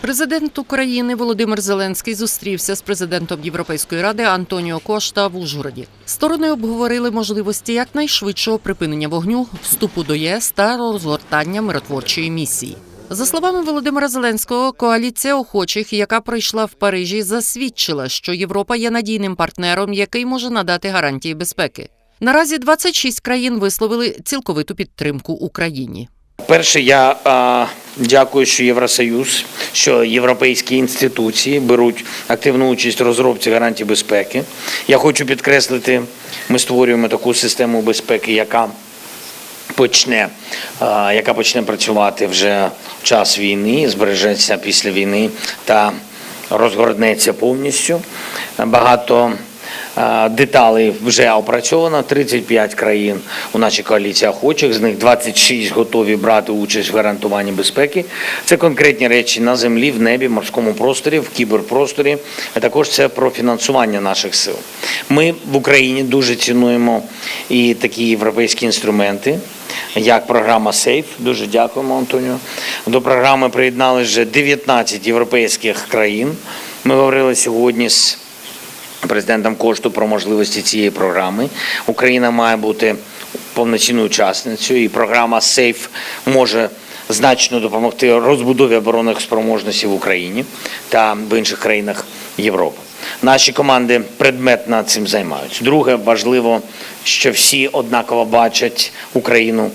Президент України Володимир Зеленський зустрівся з президентом Європейської ради Антоніо Кошта в Ужгороді. Сторони обговорили можливості якнайшвидшого припинення вогню, вступу до ЄС та розгортання миротворчої місії. За словами Володимира Зеленського, коаліція охочих, яка пройшла в Парижі, засвідчила, що Європа є надійним партнером, який може надати гарантії безпеки. Наразі 26 країн висловили цілковиту підтримку Україні. Перше, я а, дякую, що Євросоюз, що європейські інституції беруть активну участь в розробці гарантій безпеки. Я хочу підкреслити, ми створюємо таку систему безпеки, яка почне, яка почне працювати вже в час війни, збережеться після війни та розгорнеться повністю. Багато деталей вже опрацьовано. 35 країн у нашій коаліції охочих, з них 26 готові брати участь в гарантуванні безпеки. Це конкретні речі на землі, в небі, в морському просторі, в кіберпросторі. А також це про фінансування наших сил. Ми в Україні дуже цінуємо і такі європейські інструменти як програма Сейф. Дуже дякуємо, Антоніо. До програми приєднали вже 19 європейських країн. Ми говорили сьогодні з президентом кошту про можливості цієї програми. Україна має бути повноцінною учасницею, і програма Сейф може значно допомогти розбудові оборонних спроможностей в Україні та в інших країнах Європи. Наші команди предметно цим займаються. Друге, важливо, що всі однаково бачать Україну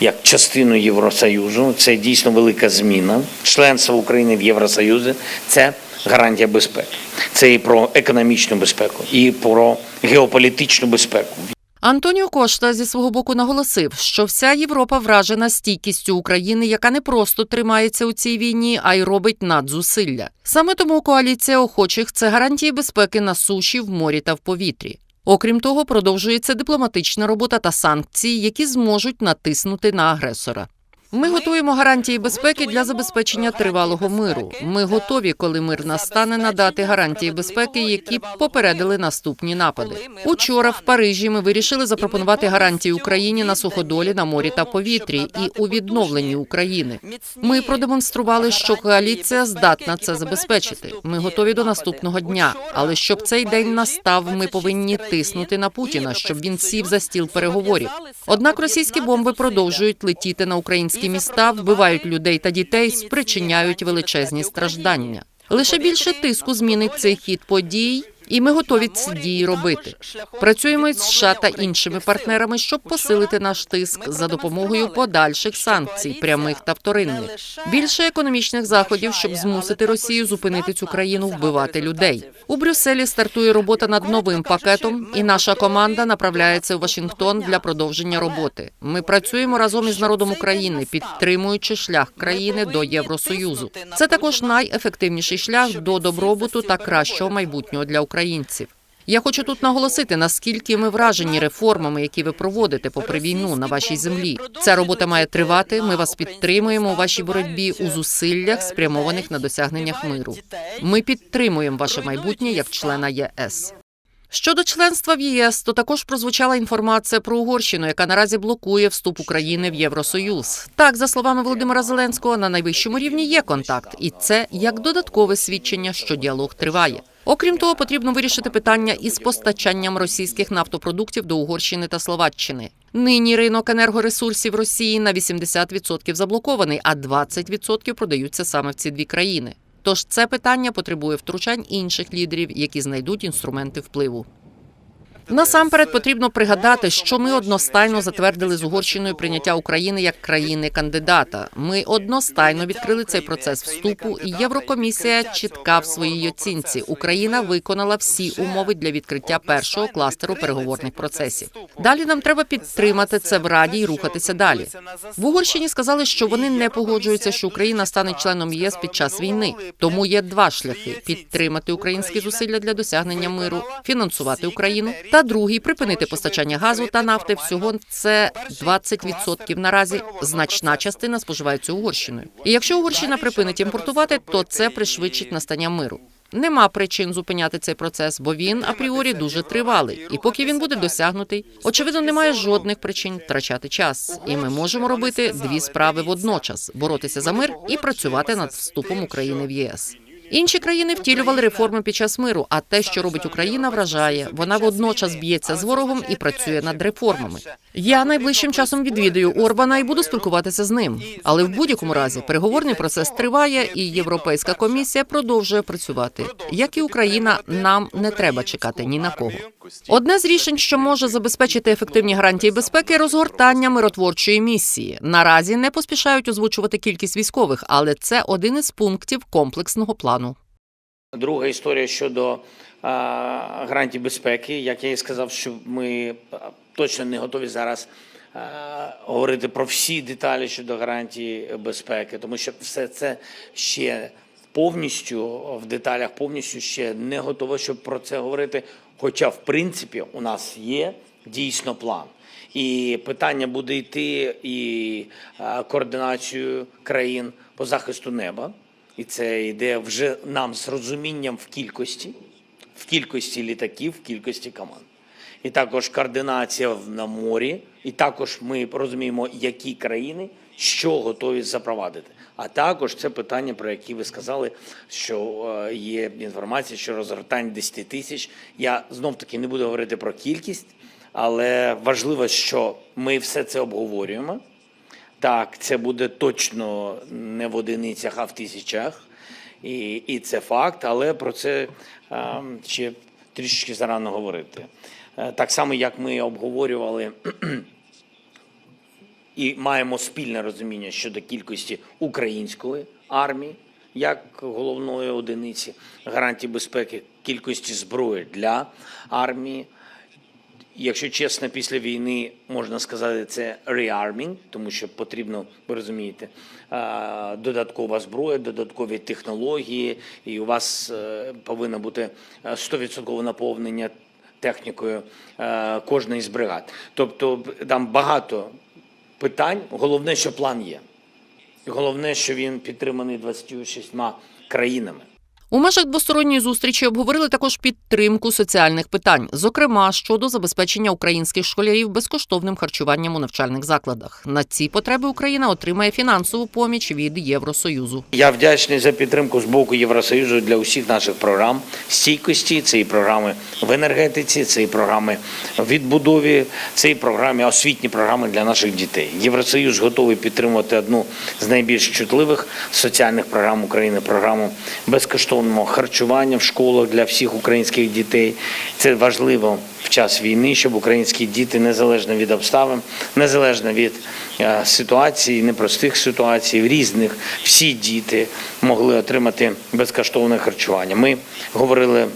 як частину Євросоюзу. Це дійсно велика зміна. Членство України в Євросоюзі це гарантія безпеки. Це і про економічну безпеку, і про геополітичну безпеку. Антоніо Кошта зі свого боку наголосив, що вся Європа вражена стійкістю України, яка не просто тримається у цій війні, а й робить надзусилля. Саме тому коаліція охочих це гарантії безпеки на суші, в морі та в повітрі. Окрім того, продовжується дипломатична робота та санкції, які зможуть натиснути на агресора. Ми готуємо гарантії безпеки для забезпечення тривалого миру. Ми готові, коли мир настане, надати гарантії безпеки, які б попередили наступні напади. Учора в Парижі ми вирішили запропонувати гарантії Україні на суходолі, на морі та повітрі і у відновленні України. Ми продемонстрували, що коаліція здатна це забезпечити. Ми готові до наступного дня. Але щоб цей день настав, ми повинні тиснути на Путіна, щоб він сів за стіл переговорів. Однак російські бомби продовжують летіти на українські міста, вбивають людей та дітей, спричиняють величезні страждання. Лише більше тиску змінить цей хід подій. І ми готові ці дії робити. Працюємо із США та іншими партнерами, щоб посилити наш тиск за допомогою подальших санкцій, прямих та вторинних. Більше економічних заходів, щоб змусити Росію зупинити цю країну вбивати людей. У Брюсселі стартує робота над новим пакетом, і наша команда направляється у Вашингтон для продовження роботи. Ми працюємо разом із народом України, підтримуючи шлях країни до Євросоюзу. Це також найефективніший шлях до добробуту та кращого майбутнього для українців. Я хочу тут наголосити, наскільки ми вражені реформами, які ви проводите попри війну на вашій землі. Ця робота має тривати. Ми вас підтримуємо у вашій боротьбі у зусиллях, спрямованих на досягненнях миру. Ми підтримуємо ваше майбутнє як члена ЄС. Щодо членства в ЄС, то також прозвучала інформація про Угорщину, яка наразі блокує вступ України в Євросоюз. Так, за словами Володимира Зеленського, на найвищому рівні є контакт, і це як додаткове свідчення, що діалог триває. Окрім того, потрібно вирішити питання із постачанням російських нафтопродуктів до Угорщини та Словаччини. Нині ринок енергоресурсів Росії на 80% заблокований, а 20% продаються саме в ці дві країни. Тож це питання потребує втручань інших лідерів, які знайдуть інструменти впливу. Насамперед потрібно пригадати, що ми одностайно затвердили з Угорщиною прийняття України як країни-кандидата. Ми одностайно відкрили цей процес вступу, і Єврокомісія чітка в своїй оцінці. Україна виконала всі умови для відкриття першого кластеру переговорних процесів. Далі нам треба підтримати це в раді і рухатися далі. В Угорщині сказали, що вони не погоджуються, що Україна стане членом ЄС під час війни. Тому є два шляхи: підтримати українські зусилля для досягнення миру, фінансувати Україну та другий припинити постачання газу та нафти. Всього це 20% наразі. Значна частина споживається Угорщиною. І якщо Угорщина припинить імпортувати, то це пришвидшить настання миру. Нема причин зупиняти цей процес, бо він апріорі дуже тривалий. І поки він буде досягнутий, очевидно, немає жодних причин втрачати час. І ми можемо робити дві справи водночас: боротися за мир і працювати над вступом України в ЄС. Інші країни втілювали реформи під час миру. А те, що робить Україна, вражає. Вона водночас б'ється з ворогом і працює над реформами. Я найближчим часом відвідаю Орбана і буду спілкуватися з ним. Але в будь-якому разі переговорний процес триває, і Європейська комісія продовжує працювати. Як і Україна, нам не треба чекати ні на кого. Одне з рішень, що може забезпечити ефективні гарантії безпеки, розгортання миротворчої місії. Наразі не поспішають озвучувати кількість військових, але це один із пунктів комплексного плану. Друга історія щодо гарантій безпеки. Як я і сказав, що ми точно не готові зараз а, говорити про всі деталі щодо гарантій безпеки, тому що все це ще повністю в деталях повністю ще не готово, щоб про це говорити. Хоча, в принципі, у нас є дійсно план. І питання буде йти і а, координацію країн по захисту неба. І це йде вже нам з розумінням в кількості, в кількості літаків, в кількості команд. І також координація на морі, і також ми розуміємо, які країни що готові запровадити. А також це питання, про які ви сказали, що е, є інформація, що розгортання 10 тисяч. Я знов таки не буду говорити про кількість, але важливо, що ми все це обговорюємо. Так, це буде точно не в одиницях, а в тисячах. І, і це факт, але про це е, ще трішечки зарано говорити. Е, так само, як ми обговорювали і маємо спільне розуміння щодо кількості української армії, як головної одиниці гарантії безпеки, кількості зброї для армії. Якщо чесно, після війни можна сказати, це реармінг, тому що потрібно, ви розумієте, е, додаткова зброя, додаткові технології, і у вас е, повинно бути е, 100% наповнення технікою е, кожної з бригад. Тобто там багато питань. Головне, що план є. Головне, що він підтриманий 26 країнами. У межах двосторонньої зустрічі обговорили також підтримку соціальних питань, зокрема щодо забезпечення українських школярів безкоштовним харчуванням у навчальних закладах. На ці потреби Україна отримає фінансову поміч від Євросоюзу. Я вдячний за підтримку з боку Євросоюзу для усіх наших програм стійкості. Це і програми в енергетиці, це програми відбудові, це програми, освітні програми для наших дітей. Євросоюз готовий підтримувати одну з найбільш чутливих соціальних програм України програму безкоштовного харчування в школах для всіх українських дітей. Це важливо в час війни, щоб українські діти незалежно від обставин, незалежно від ситуації, непростих ситуацій, різних, всі діти могли отримати безкоштовне харчування. Ми говорили.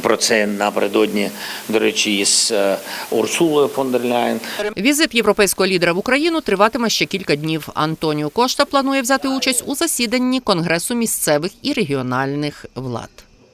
Про це напередодні, до речі, із е, Урсулою фон дер Ляйн. Візит європейського лідера в Україну триватиме ще кілька днів. Антоніо Кошта планує взяти участь у засіданні Конгресу місцевих і регіональних влад.